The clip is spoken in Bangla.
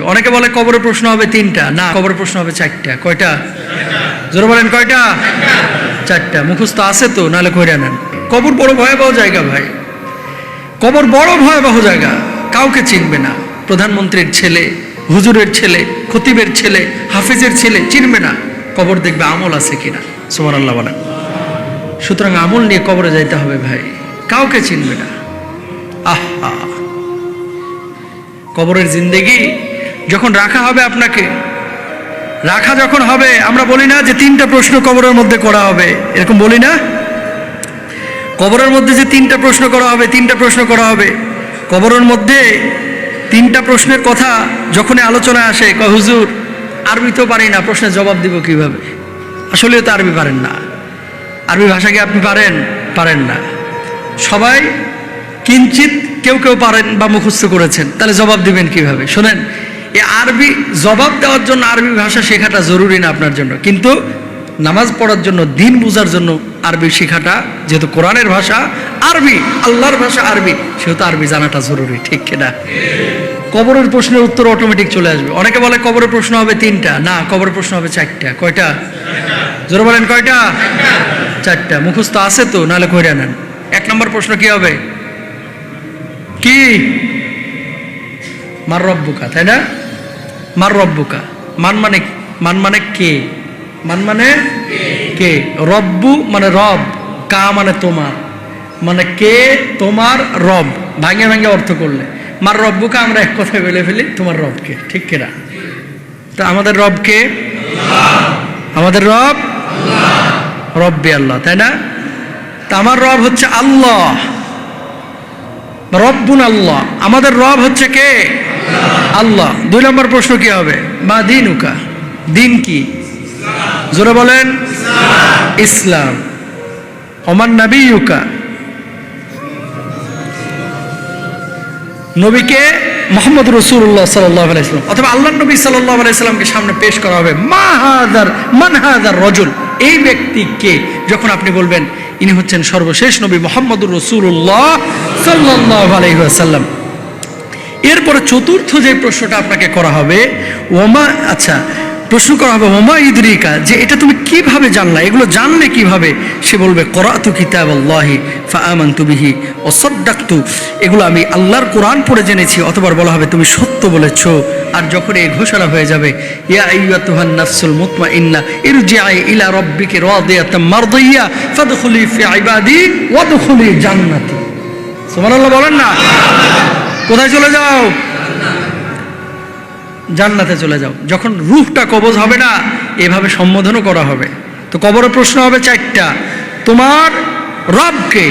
অনেকে বলে কবরের প্রশ্ন হবে তিনটা। না, কবরের প্রশ্ন হবে চারটা। কয়টা? জোরে বলেন, কয়টা? চারটা। মুখস্থ আছে তো, নাহলে কইরা নেন। কবর বড় ভয়াবহ জায়গা ভাই। কবর বড় ভয়াবহ জায়গা। কাউকে চিনবে না। প্রধানমন্ত্রীর ছেলে, হুজুরের ছেলে, খতিবের ছেলে, হাফিজের ছেলে চিনবে না। কবর দেখবে আমল আছে কিনা। সোমান আল্লাহ বলেন। সুতরাং আমল নিয়ে কবরে যাইতে হবে ভাই। কাউকে চিনবে না। আহা! কবরের জিন্দেগি যখন রাখা হবে আপনাকে, রাখা যখন হবে, আমরা বলি না যে তিনটা প্রশ্ন কবরের মধ্যে করা হবে। এরকম বলি না? কবরের মধ্যে যে তিনটা প্রশ্ন করা হবে, তিনটা প্রশ্ন করা হবে। কবরের মধ্যে তিনটা প্রশ্নের কথা যখনই আলোচনা আসে ক হুজুর, আরবি তো পারি না, প্রশ্নের জবাব দিব কীভাবে? আসলেও তো আরবি পারেন না। আরবি ভাষাকে আপনি পারেন? পারেন না। সবাই কিঞ্চিত কেউ কেউ পারেন বা মুখস্থ করেছেন। তাহলে জবাব দিবেন কীভাবে? শোনেন এই আরবি জবাব দেওয়ার জন্য আরবি ভাষা শেখাটা জরুরি না আপনার জন্য। কিন্তু নামাজ পড়ার জন্য, দিন বোঝার জন্য আরবি শেখাটা, যেহেতু কোরআনের ভাষা আরবি, আল্লাহর ভাষা আরবি, সেহেতু আরবি জানাটা জরুরি, ঠিক কিনা? কবরের প্রশ্নের উত্তর অটোমেটিক চলে আসবে। অনেকে বলে কবরের প্রশ্ন হবে তিনটা। না, কবরের প্রশ্ন হবে চারটা। কয়টা? জোরে বলেন, কয়টা? চারটা। মুখস্থ আছে তো, নাহলে কইরা নেন। এক নম্বর প্রশ্ন কি হবে? কি? মার রব্বুকা, তাই না? মার রব্বুকা? মান মানে মান মানে কে? মান মানে কে? রব্বু মানে রব, কা মানে তোমার। মানে কে, তোমার, রব। ভাঙে ভাঙে অর্থ করলে। মার রব্বুকা আমরা এক কথায় বলে ফেলি, তোমার রবকে। ঠিক কিনা? তা আমাদের রবকে? আমাদের রব? রব্বি আল্লাহ, তাই না? তা আমার রব হচ্ছে আল্লাহ। রব্বুন আল্লাহ। আমাদের রব হচ্ছে কে? আল্লাহ। দুই নম্বর প্রশ্ন কি হবে? মা দিন উকা দিন কি? জোরে বলেন। ইসলাম। অমান নবী ইউকা নবীকে মোহাম্মদ রসুল্লাহ সাল্লাহ আলাইসালাম অথবা আল্লাহ নবী সাল্লাহ আলাইসাল্লামকে সামনে পেশ করা হবে। মা মাহাদার মানহাদার রজুল। এই ব্যক্তিকে যখন আপনি বলবেন ইনি হচ্ছেন সর্বশেষ নবী মোহাম্মদুর রসুল্লাহ সাল্লাহ আলহিহাসাল্লাম এরপরে চতুর্থ যে প্রশ্নটা আপনাকে করা হবে, ওমা আচ্ছা প্রশ্ন করা হবে, ওমা ইদরিকা যে এটা তুমি কীভাবে জানলা? এগুলো জানলে কীভাবে? সে বলবে, করাতু কিতাব আল্লাহি ফাআমান্তু বিহি ও সদ্দাক্তু এগুলো আমি আল্লাহর কোরআন পড়ে জেনেছি, অতবার বলা হবে, তুমি সত্য বলেছ আর যখন এই ঘোষণা হয়ে যাবে, ইয়া আইয়াতুহান নাফসুল মুতমাইন্না ইরজিআই ইলা রাব্বিকি রাদিয়াতাম মারদিয়া ফাদখুলি ফি ইবাদি ওয়াদখুলি জান্নাতি সুবহানাল্লাহ বলেন না? কোথায় চলে যাও? জান্নাতে চলে যাও। যখন রুহটা কবজ হবে না, এভাবে সম্বোধনও করা হবে। তো কবরের প্রশ্ন হবে চারটা। তোমার রবকে